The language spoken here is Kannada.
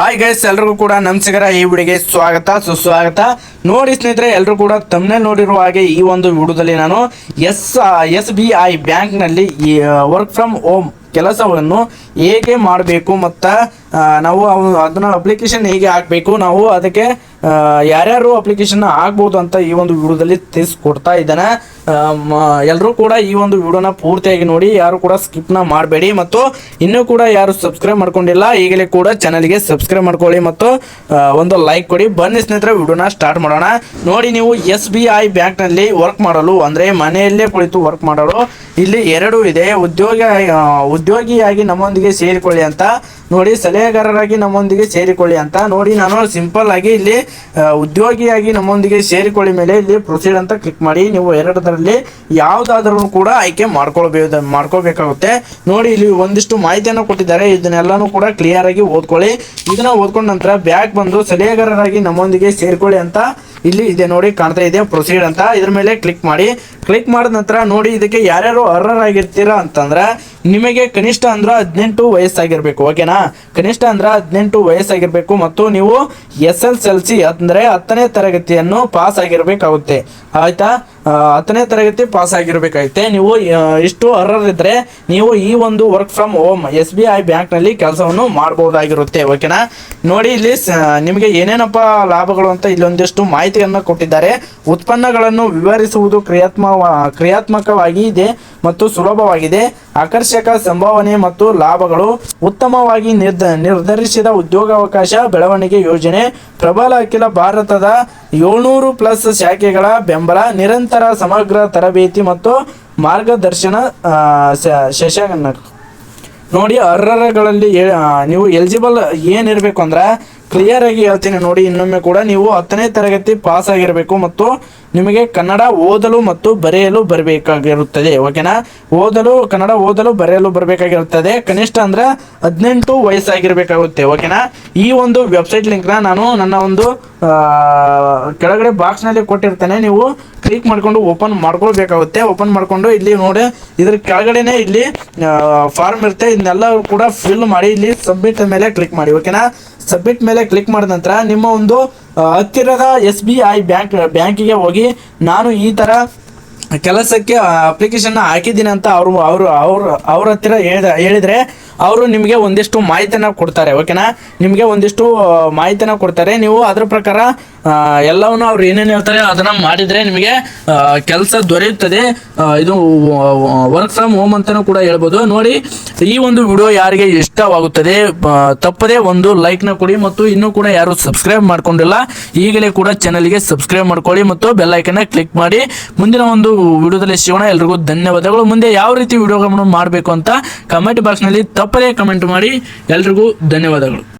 ಹಾಯ್ ಗೈಸ್ ಎಲ್ರಿಗೂ ಕೂಡ ನಮಸ್ಕಾರ ಈ ವಿಡಿಯೋಗೆ ಸ್ವಾಗತ, ಸುಸ್ವಾಗತ. ನೋಡಿ ಸ್ನೇಹಿತರೆ ಎಲ್ಲರೂ ಕೂಡ ತಮ್ಮನೆ ನೋಡಿರುವ ಹಾಗೆ ಈ ಒಂದು ವಿಡಿಯೋದಲ್ಲಿ ನಾನು ಎಸ್ ಎಸ್ ಬಿ ಐ ಬ್ಯಾಂಕ್ನಲ್ಲಿ ವರ್ಕ್ ಫ್ರಮ್ ಹೋಮ್ ಕೆಲಸವನ್ನು ಹೇಗೆ ಮಾಡಬೇಕು ಮತ್ತು ನಾವು ಅದನ್ನ ಅಪ್ಲಿಕೇಶನ್ ಹೇಗೆ ಹಾಕಬೇಕು, ನಾವು ಅದಕ್ಕೆ ಯಾರ್ಯಾರು ಅಪ್ಲಿಕೇಶನ್ ಆಗ್ಬೋದು ಅಂತ ಈ ಒಂದು ವಿಡಿಯೋದಲ್ಲಿ ತಿಳಿಸ್ಕೊಡ್ತಾ ಇದ್ದಾನೆ. ಎಲ್ಲರೂ ಕೂಡ ಈ ಒಂದು ವಿಡಿಯೋನ ಪೂರ್ತಿಯಾಗಿ ನೋಡಿ, ಯಾರು ಕೂಡ ಸ್ಕಿಪ್ನ ಮಾಡಬೇಡಿ. ಮತ್ತು ಇನ್ನೂ ಕೂಡ ಯಾರು ಸಬ್ಸ್ಕ್ರೈಬ್ ಮಾಡ್ಕೊಂಡಿಲ್ಲ, ಈಗಲೇ ಕೂಡ ಚಾನಲ್ಗೆ ಸಬ್ಸ್ಕ್ರೈಬ್ ಮಾಡ್ಕೊಳ್ಳಿ ಮತ್ತು ಒಂದು ಲೈಕ್ ಕೊಡಿ. ಬನ್ನಿ ಸ್ನೇಹಿತರೆ, ವಿಡಿಯೋನ ಸ್ಟಾರ್ಟ್ ಮಾಡೋಣ. ನೋಡಿ, ನೀವು ಎಸ್ ಬಿ ಐ ಬ್ಯಾಂಕ್ನಲ್ಲಿ ವರ್ಕ್ ಮಾಡಲು, ಅಂದರೆ ಮನೆಯಲ್ಲೇ ಕುಳಿತು ವರ್ಕ್ ಮಾಡಲು, ಇಲ್ಲಿ ಎರಡು ಇದೆ. ಉದ್ಯೋಗ ಉದ್ಯೋಗಿಯಾಗಿ ನಮ್ಮೊಂದಿಗೆ ಸೇರಿಕೊಳ್ಳಿ ಅಂತ ನೋಡಿ ಸಲಹೆಗಾರರಾಗಿ ನಮ್ಮೊಂದಿಗೆ ಸೇರಿಕೊಳ್ಳಿ ಅಂತ. ನೋಡಿ ನಾನು ಸಿಂಪಲ್ ಆಗಿ ಇಲ್ಲಿ ಉದ್ಯೋಗಿಯಾಗಿ ನಮ್ಮೊಂದಿಗೆ ಸೇರಿಕೊಳ್ಳಿ ಮೇಲೆ ಇಲ್ಲಿ ಪ್ರೊಸೀಡ್ ಅಂತ ಕ್ಲಿಕ್ ಮಾಡಿ. ನೀವು ಎರಡರಲ್ಲಿ ಯಾವುದಾದ್ರೂ ಕೂಡ ಆಯ್ಕೆ ಮಾಡ್ಕೊಳ್ಬೇಕು ಮಾಡ್ಕೋಬೇಕಾಗುತ್ತೆ ನೋಡಿ ಇಲ್ಲಿ ಒಂದಿಷ್ಟು ಮಾಹಿತಿಯನ್ನು ಕೊಟ್ಟಿದ್ದಾರೆ. ಇದನ್ನೆಲ್ಲಾನು ಕೂಡ ಕ್ಲಿಯರ್ ಆಗಿ ಓದ್ಕೊಳ್ಳಿ. ಇದನ್ನ ಓದ್ಕೊಂಡ ನಂತರ ಬ್ಯಾಗ್ ಬಂದು ಸಲಹೆಗಾರರಾಗಿ ನಮ್ಮೊಂದಿಗೆ ಸೇರಿಕೊಳ್ಳಿ ಅಂತ ಇಲ್ಲಿ ಇದೆ ನೋಡಿ ಕಾಣ್ತಾ ಇದೆ. ಪ್ರೊಸೀಡ್ ಅಂತ. ಇದ್ರ ಮೇಲೆ ಕ್ಲಿಕ್ ಮಾಡಿ. ಕ್ಲಿಕ್ ಮಾಡಿದ ನಂತರ ನೋಡಿ ಇದಕ್ಕೆ ಯಾರ್ಯಾರು ಅರ್ಹರಾಗಿರ್ತೀರಾ ಅಂತಂದ್ರೆ ನಿಮಗೆ ಕನಿಷ್ಠ ಅಂದ್ರೆ ಹದಿನೆಂಟು ವಯಸ್ಸಾಗಿರ್ಬೇಕು, ಓಕೆನಾ? ಕನಿಷ್ಠ ಅಂದ್ರೆ ಹದಿನೆಂಟು ವಯಸ್ಸಾಗಿರ್ಬೇಕು ಮತ್ತು ನೀವು ಎಸ್ ಎಲ್ ಎಲ್ ಸಿ ಅಂದ್ರೆ ಹತ್ತನೇ ತರಗತಿಯನ್ನು ಪಾಸ್ ಆಗಿರ್ಬೇಕಾಗುತ್ತೆ. ಆಯ್ತಾ? ಹತ್ತನೇ ತರಗತಿ ಪಾಸ್ ಆಗಿರ್ಬೇಕಾಗುತ್ತೆ. ನೀವು ಇಷ್ಟು ಅರ್ಹರಿದ್ರೆ ನೀವು ಈ ಒಂದು work from home S B I ಬ್ಯಾಂಕ್ನಲ್ಲಿ ಕೆಲಸವನ್ನು ಮಾಡಬಹುದಾಗಿರುತ್ತೆ ಓಕೆನಾ? ನೋಡಿ ಇಲ್ಲಿ ನಿಮಗೆ ಏನೇನಪ್ಪ ಲಾಭಗಳು ಅಂತ ಇಲ್ಲೊಂದಿಷ್ಟು ಮಾಹಿತಿಯನ್ನು ಕೊಟ್ಟಿದ್ದಾರೆ. ಉತ್ಪನ್ನಗಳನ್ನು ವಿವರಿಸುವುದು ಕ್ರಿಯಾತ್ಮ ಕ್ರಿಯಾತ್ಮಕವಾಗಿ ಇದೆ ಮತ್ತು ಸುಲಭವಾಗಿದೆ. ಆಕರ್ಷಕ ಸಂಭಾವನೆ ಮತ್ತು ಲಾಭಗಳು. ಉತ್ತಮವಾಗಿ ನಿರ್ಧ, ನಿರ್ಧರಿಸಿದ ಉದ್ಯೋಗಾವಕಾಶ, ಬೆಳವಣಿಗೆ ಯೋಜನೆ. ಪ್ರಬಲ ಅಖಿಲ ಭಾರತದ ಏಳ್ನೂರು ಪ್ಲಸ್ ಶಾಖೆಗಳ ಬೆಂಬಲ. ನಿರಂತರ ಸಮಗ್ರ ತರಬೇತಿ ಮತ್ತು ಮಾರ್ಗದರ್ಶನ ಶಶಾಂಕ. ನೋಡಿ, ಅರ್ಹರಗಳಲ್ಲಿ ನೀವು ಎಲಿಜಿಬಲ್ ಏನಿರಬೇಕು ಅಂದ್ರೆ ಕ್ಲಿಯರ್ ಆಗಿ ಹೇಳ್ತೀನಿ ನೋಡಿ, ಇನ್ನೊಮ್ಮೆ ಕೂಡ ನೀವು ಹತ್ತನೇ ತರಗತಿ ಪಾಸ್ ಆಗಿರಬೇಕು ಮತ್ತು ನಿಮಗೆ ಕನ್ನಡ ಓದಲು ಮತ್ತು ಬರೆಯಲು ಬರಬೇಕಾಗಿರುತ್ತದೆ ಓಕೆನಾ ಓದಲು, ಕನ್ನಡ ಓದಲು ಬರೆಯಲು ಬರಬೇಕಾಗಿರುತ್ತದೆ. ಕನಿಷ್ಠ ಅಂದ್ರೆ ಹದಿನೆಂಟು ವಯಸ್ಸಾಗಿರಬೇಕಾಗುತ್ತೆ ಓಕೆನಾ ಈ ಒಂದು ವೆಬ್ಸೈಟ್ ಲಿಂಕ್ನ ನಾನು ನನ್ನ ಒಂದು ಕೆಳಗಡೆ ಬಾಕ್ಸ್ನಲ್ಲಿ ಕೊಟ್ಟಿರ್ತಾನೆ. ನೀವು ಕ್ಲಿಕ್ ಮಾಡ್ಕೊಂಡು ಓಪನ್ ಮಾಡ್ಕೊಳ್ಬೇಕಾಗುತ್ತೆ. ಓಪನ್ ಮಾಡ್ಕೊಂಡು ಇಲ್ಲಿ ನೋಡಿ, ಇದ್ರ ಕೆಳಗಡೆನೆ ಇಲ್ಲಿ ಫಾರ್ಮ್ ಇರುತ್ತೆ. ಇದನ್ನೆಲ್ಲ ಕೂಡ ಫಿಲ್ ಮಾಡಿ ಇಲ್ಲಿ ಸಬ್ಮಿಟ್ ಮೇಲೆ ಕ್ಲಿಕ್ ಮಾಡಿ ಓಕೆನಾ ಸಬ್ಮಿಟ್ ಮೇಲೆ ಕ್ಲಿಕ್ ಮಾಡಿದ ನಂತರ ನಿಮ್ಮ ಒಂದು ಹತ್ತಿರದ ಎಸ್ ಬಿ ಐ ಬ್ಯಾಂಕ್ ಬ್ಯಾಂಕಿಗೆ ಹೋಗಿ ನಾನು ಈ ಥರ ಕೆಲಸಕ್ಕೆ ಅಪ್ಲಿಕೇಶನ್ ಹಾಕಿದ್ದೀನಿ ಅಂತ ಅವರು ಅವರು, ಅವ್ರ ಅವ್ರ ಹತ್ತಿರ ಹೇಳಿದರೆ ಅವರು ನಿಮಗೆ ಒಂದಿಷ್ಟು ಮಾಹಿತಿನ ಕೊಡ್ತಾರೆ ಓಕೆನಾ ನಿಮಗೆ ಒಂದಿಷ್ಟು ಮಾಹಿತಿನ ಕೊಡ್ತಾರೆ. ನೀವು ಅದ್ರ ಪ್ರಕಾರ ಎಲ್ಲವನ್ನು ಅವ್ರು ಏನೇನು ಹೇಳ್ತಾರೆ ಅದನ್ನ ಮಾಡಿದರೆ ನಿಮಗೆ ಕೆಲಸ ದೊರೆಯುತ್ತದೆ. ಇದು ವರ್ಕ್ ಫ್ರಮ್ ಹೋಮ್ ಅಂತಾನೂ ಕೂಡ ಹೇಳ್ಬೋದು. ನೋಡಿ, ಈ ಒಂದು ವಿಡಿಯೋ ಯಾರಿಗೆ ಇಷ್ಟವಾಗುತ್ತದೆ ತಪ್ಪದೇ ಒಂದು ಲೈಕ್ನ ಕೊಡಿ ಮತ್ತು ಇನ್ನೂ ಕೂಡ ಯಾರು ಸಬ್ಸ್ಕ್ರೈಬ್ ಮಾಡ್ಕೊಂಡಿಲ್ಲ, ಈಗಲೇ ಕೂಡ ಚಾನಲ್ಗೆ ಸಬ್ಸ್ಕ್ರೈಬ್ ಮಾಡ್ಕೊಳ್ಳಿ ಮತ್ತು ಬೆಲ್ ಐಕನ್ನ ಕ್ಲಿಕ್ ಮಾಡಿ. ಮುಂದಿನ ಒಂದು ವಿಡಿಯೋದಲ್ಲಿ ಸಿಗೋಣ. ಎಲ್ರಿಗೂ ಧನ್ಯವಾದಗಳು. ಮುಂದೆ ಯಾವ ರೀತಿ ವಿಡಿಯೋಗಳನ್ನು ಮಾಡಬೇಕು ಅಂತ ಕಮೆಂಟ್ ಬಾಕ್ಸ್ನಲ್ಲಿ ತಪ್ಪದೇ ಕಮೆಂಟ್ ಮಾಡಿ. ಎಲ್ರಿಗೂ ಧನ್ಯವಾದಗಳು.